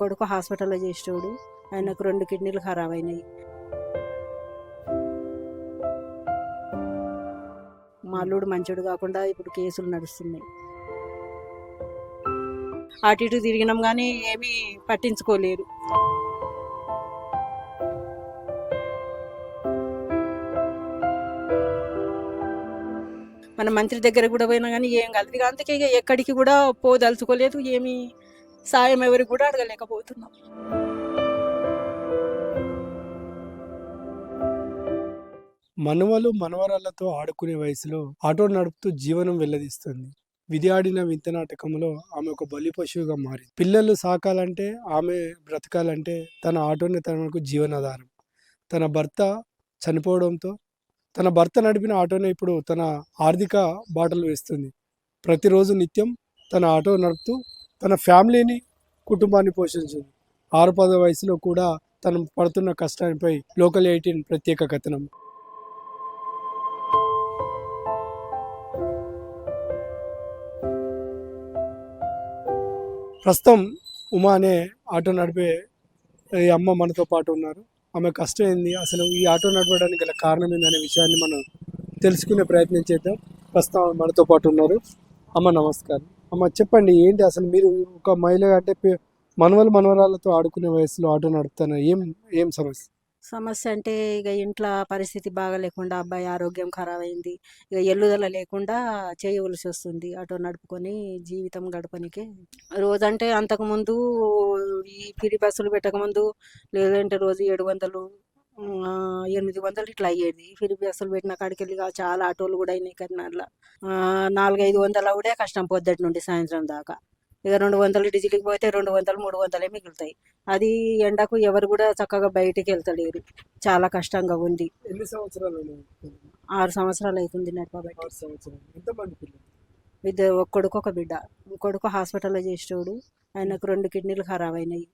కొడుకు హాస్పిటల్లో చేసేవాడు ఆయనకు రెండు కిడ్నీలు ఖరాబ్ అయినాయి. మా అల్లుడు మంచోడు కాకుండా ఇప్పుడు కేసులు నడుస్తున్నాయి. అటు ఇటు తిరిగినాం కానీ ఏమీ పట్టించుకోలేరు. మన మంత్రి దగ్గర కూడా పోయినా కానీ ఏం కలదు అందుకే ఇక ఎక్కడికి కూడా పోదలుచుకోలేదు ఏమీ సాయం ఎవరికి కూడా అడగలేకపోతున్నాం. మనవలు మనవరాళ్ళతో ఆడుకునే వయసులో ఆటో నడుపుతూ జీవనం వెల్లదీస్తుంది. విధి ఆడిన వింత నాటకంలో ఆమె ఒక బలి పశువుగా మారింది. పిల్లలు సాకాలంటే ఆమె బ్రతకాలంటే తన ఆటోనే తనకు జీవనాధారం. తన భర్త చనిపోవడంతో తన భర్త నడిపిన ఆటోనే ఇప్పుడు తన ఆర్థిక బాటలు వేస్తుంది. ప్రతిరోజు నిత్యం తన ఆటో నడుపుతూ తన ఫ్యామిలీని కుటుంబాన్ని పోషించింది. ఆరు పదో వయసులో కూడా తను పడుతున్న కష్టానిపై లోకల్ ఎయిటీన్ ప్రత్యేక కథనం. ప్రస్తుతం ఉమా అనే ఆటో నడిపే ఈ అమ్మ మనతో పాటు ఉన్నారు. ఆమె కష్టం ఏంది? అసలు ఈ ఆటో నడపడానికి గల కారణం ఏందనే విషయాన్ని మనం తెలుసుకునే ప్రయత్నం చేద్దాం. ప్రస్తుతం మనతో పాటు ఉన్నారు. అమ్మ నమస్కారం. అమ్మ చెప్పండి ఏంటి అసలు మీరు ఒక మహిళ అంటే పే- మనవలు మనవరాలతో ఆడుకునే వయసులో ఆటో నడుపుతున్నారు ఏం ఏం సమస్య? సమస్య అంటే ఇక ఇంట్లో పరిస్థితి బాగా లేకుండా అబ్బాయి ఆరోగ్యం ఖరాబ్ అయింది. ఇక ఎల్లుదల లేకుండా చేయవలసి వస్తుంది ఆటో నడుపుకొని జీవితం గడపనికే. రోజంటే అంతకుముందు ఈ ఫ్రీ బస్సులు పెట్టకముందు లేదంటే రోజు ఏడు వందలు ఎనిమిది వందలు ఇట్లా అయ్యేది. ఫ్రీ బస్సులు పెట్టిన కాడికి వెళ్ళి చాలా ఆటోలు కూడా అయినాయి కర్నాల్లో నాలుగైదు వందలు అవుడే కష్టం పొద్దుటి నుండి సాయంత్రం దాకా. ఇక రెండు వందలు డీజిల్కి పోతే రెండు వందలు మూడు వందలే మిగులుతాయి. అది ఎండకు ఎవరు కూడా చక్కగా బయటికి వెళ్తలేరు. చాలా కష్టంగా ఉంది. ఎన్ని సంవత్సరాలు ఆరు సంవత్సరాలు అవుతుంది ఇద్దరు ఒక కొడుకు ఒక బిడ్డ. కొడుకు హాస్పిటల్లో చేసేటోడు. ఆయనకు రెండు కిడ్నీలు ఖరాబ్ అయినాయి.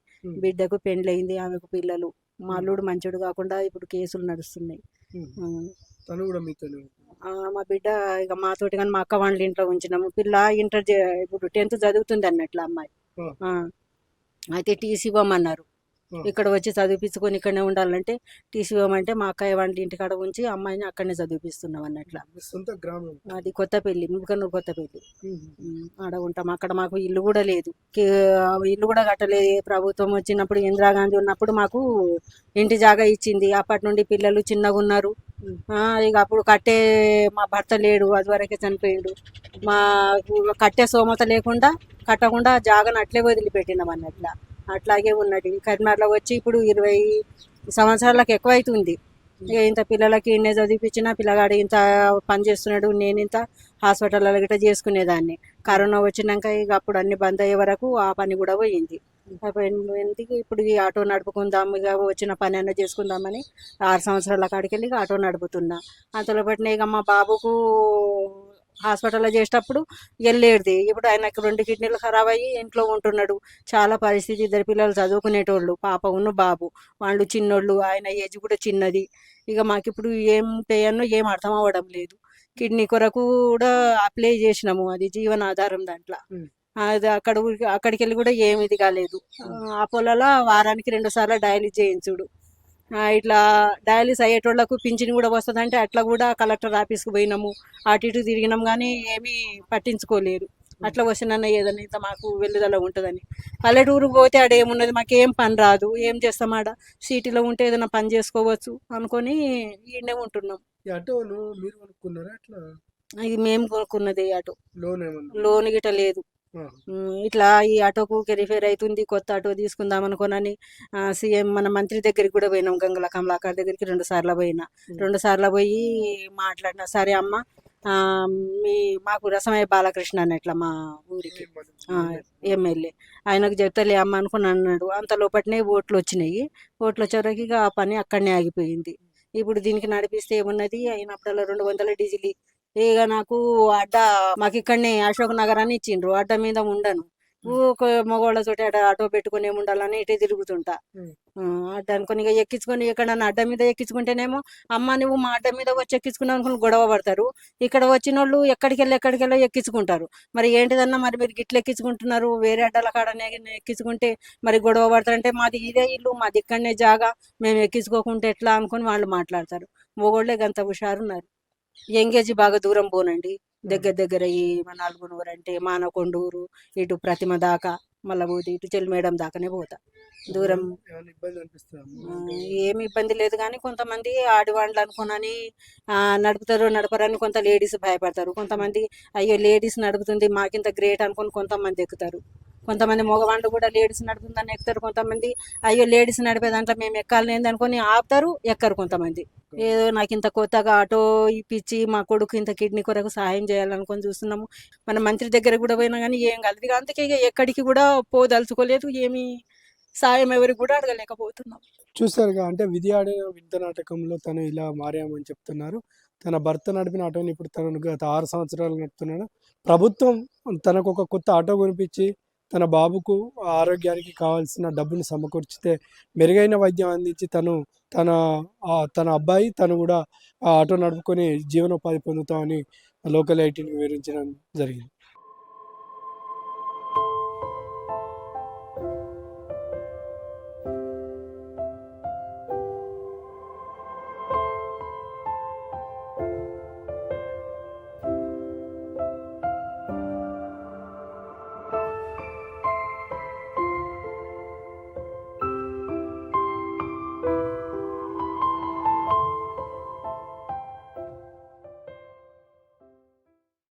బిడ్డకు పెండ్లయింది ఆమెకు పిల్లలు. మా అల్లుడు మంచోడు కాకుండా ఇప్పుడు కేసులు నడుస్తున్నాయి. తను కూడా మా బిడ్డ ఇక మాతోటి కానీ మా అక్క వాళ్ళ ఇంట్లో ఉంచినాము. పిల్ల ఇంటర్ ఇప్పుడు టెన్త్ చదువుతుంది అన్నట్లు అమ్మాయి. అయితే టీసీ ఇవ్వమన్నారు. ఇక్కడ వచ్చి చదివించుకొని ఇక్కడనే ఉండాలంటే టీసీ ఇవ్వమంటే మా అక్కయ్య వాళ్ళ ఇంటికాడ ఉంచి అమ్మాయిని అక్కడనే చదివిపిస్తున్నాం అన్నట్ల. మీ సొంత గ్రామం. అది కొత్తపల్లి ముకనూరు కొత్తపల్లి ఆడ ఉంటాం. అక్కడ మాకు ఇల్లు కూడా లేదు. ఇల్లు కూడా కట్టలేదు ప్రభుత్వం వచ్చినప్పుడు ఇందిరాగాంధీ ఉన్నప్పుడు మాకు ఇంటి జాగా ఇచ్చింది. అప్పటి నుండి పిల్లలు చిన్నగా ఉన్నారు. ఇక అప్పుడు కట్టే మా భర్త లేడు. అది వరకే చనిపోయాడు. మా కట్టే సోమత లేకుండా కట్టకుండా జాగను అట్లే వదిలిపెట్టినాం అన్నట్ల. అట్లాగే ఉన్నది కరీంనగర్లో వచ్చి ఇప్పుడు ఇరవై సంవత్సరాలకు ఎక్కువ అవుతుంది ఇంత పిల్లలకి ఇన్నే చదివిపించిన పిల్లగాడు ఇంత పని చేస్తున్నాడు నేను ఇంత హాస్పిటల్లో గిట్ట చేసుకునేదాన్ని. కరోనా వచ్చినాక ఇక అప్పుడు అన్ని బంద్ అయ్యే వరకు ఆ పని కూడా పోయింది. పోయింది. ఇప్పుడు ఈ ఆటో నడుపుకుందాం ఇక వచ్చిన పని అన్న చేసుకుందామని ఆరు సంవత్సరాల కాడికి వెళ్ళి ఆటో నడుపుతున్నా. అంతలో పట్టిన ఇక మా బాబుకు హాస్పిటల్లో చేసేటప్పుడు వెళ్ళేది ఇప్పుడు ఆయనకు రెండు కిడ్నీలు ఖరాబ్ అయ్యి ఇంట్లో ఉంటున్నాడు. చాలా పరిస్థితి ఇద్దరు పిల్లలు చదువుకునేటోళ్ళు. పాప ఉన్న బాబు. వాళ్ళు చిన్నోళ్ళు. ఆయన ఏజ్ కూడా చిన్నది. ఇక మాకు ఇప్పుడు ఏం చేయనో ఏం అర్థం అవ్వడం లేదు. కిడ్నీ కొరకు కూడా అప్లై చేసినాము. అది జీవనాధారం దాంట్లో. అది అక్కడ అక్కడికి వెళ్ళి కూడా ఏం ఇది కాలేదు. ఆ పొలలో వారానికి రెండు సార్లు డయాలిస్ చేయించుడు. ఇట్లా డయాలిస్ అయ్యేటోళ్ళకు పింఛన్ కూడా వస్తుందంటే అట్లా కూడా కలెక్టర్ ఆఫీస్కి పోయినాము. అటు ఇటు తిరిగినాం కానీ ఏమీ పట్టించుకోలేరు. అట్లా వచ్చిన ఏదైనా ఇంత మాకు వెళ్ళుదల ఉంటుందని. పల్లెటూరుకు పోతే ఆడ ఏమున్నది? మాకు ఏం పని రాదు. ఏం చేస్తాం ఆడ? సిటీలో ఉంటే ఏదైనా పని చేసుకోవచ్చు అనుకొని ఈడనే ఉంటున్నాం. ఈ ఆటోను మీరు కొనుక్కున్నారా? అట్లా? ఇది మేము కొనుక్కున్నది ఆటో. లోన్ లోన్ గిట లేదు. ఇట్లా ఈ ఆటోకు కెరిఫేర్ అవుతుంది కొత్త ఆటో తీసుకుందాం అనుకోనని సీఎం మన మంత్రి దగ్గరికి కూడా పోయినాం గంగుల కమలాకర్ దగ్గరికి రెండు సార్లు పోయినా. రెండు సార్లు పోయి మాట్లాడినా సరే అమ్మ మీ మాకు రసమయ్య బాలకృష్ణ అన్నట్ల మా ఊరికి ఎమ్మెల్యే. ఆయనకు చెప్తలే అమ్మ అనుకుని అన్నాడు. అంత లోపటినే ఓట్లు వచ్చినాయి. ఓట్లు వచ్చేవరకు ఇక ఆ పని అక్కడనే ఆగిపోయింది. ఇప్పుడు దీనికి నడిపిస్తే ఏమున్నది? అయినప్పుడల్లా రెండు వందల డీజిల్ ఇక నాకు అడ్డ మాకు ఇక్కడనే అశోక్ నగర్ అని ఇచ్చిండ్రు. అడ్డ మీద ఉండను. ఊక మగవాళ్ళతోటి ఆడ ఆటో పెట్టుకుని ఉండాలని ఇటే తిరుగుతుంటా. అడ్డ అనుకుని ఇక ఎక్కించుకొని ఎక్కడన్నా అడ్డ మీద ఎక్కించుకుంటేనేమో అమ్మ నువ్వు మా అడ్డ మీద వచ్చి ఎక్కించుకున్నావు అనుకుని గొడవ పడతారు. ఇక్కడ వచ్చిన వాళ్ళు ఎక్కడికి వెళ్ళి ఎక్కడికి వెళ్ళి ఎక్కించుకుంటారు. మరి ఏంటిదన్నా మరి మీరు గిట్ల ఎక్కించుకుంటున్నారు? వేరే అడ్డల కాడనే ఎక్కించుకుంటే మరి గొడవ పడతారంటే మాది ఇదే ఇల్లు మాది ఇక్కడనే జాగా. మేము ఎక్కించుకోకుంటే ఎట్లా అనుకుని వాళ్ళు మాట్లాడతారు. మొగోళ్ళే గంత హుషారున్నారు. ఎంగేజ్ బాగా దూరం పోనండి. దగ్గర దగ్గర ఈ మన నలుగురు అంటే మానకొండూరు ఇటు ప్రతిమ దాకా మళ్ళా పోతే ఇటు చెల్లిమేడం దాకానే పోతా. దూరం ఏమి ఇబ్బంది లేదు కానీ కొంతమంది ఆడవాళ్ళు అనుకునని ఆ, నడుపుతారు నడపరని కొంత లేడీస్ భయపడతారు. కొంతమంది అయ్యో లేడీస్ నడుపుతుంది మాకింత గ్రేట్ అనుకుని కొంతమంది ఎక్కుతారు. కొంతమంది మగవాళ్ళు కూడా లేడీస్ నడుపుతుందని ఎక్కుతారు కొంతమంది. అయ్యో లేడీస్ నడిపే దాంట్లో మేము ఎక్కాలని అనుకొని ఆపుతారు ఎక్కరు కొంతమంది. ఏదో నాకు ఇంత కొత్తగా ఆటో ఇప్పించి మా కొడుకు ఇంత కిడ్నీ కొరకు సహాయం చేయాలనుకొని చూస్తున్నాము. మన మంత్రి దగ్గర కూడా పోయినా కానీ ఏం కలదు అందుకే ఇక ఎక్కడికి కూడా పోదలుచుకోలేదు ఏమి సాయం ఎవరికి కూడా అడగలేకపోతున్నాం. చూసారుగా అంటే విద్యాడే వింత నాటకంలో తను ఇలా మారామని చెప్తున్నారు. తన భర్త నడిపిన ఆటోని ఇప్పుడు తను గత ఆరు సంవత్సరాలు నడుపుతున్నాడు. ప్రభుత్వం తనకు ఒక కొత్త ఆటో కొనిపించి తన బాబుకు ఆరోగ్యానికి కావాల్సిన డబ్బును సమకూర్చితే మెరుగైన వైద్యం అందించి తను తన తన అబ్బాయి తను కూడా ఆ ఆటో నడుపుకొని జీవనోపాధి పొందుతామని లోకల్ ఐటీని వివరించడం జరిగింది.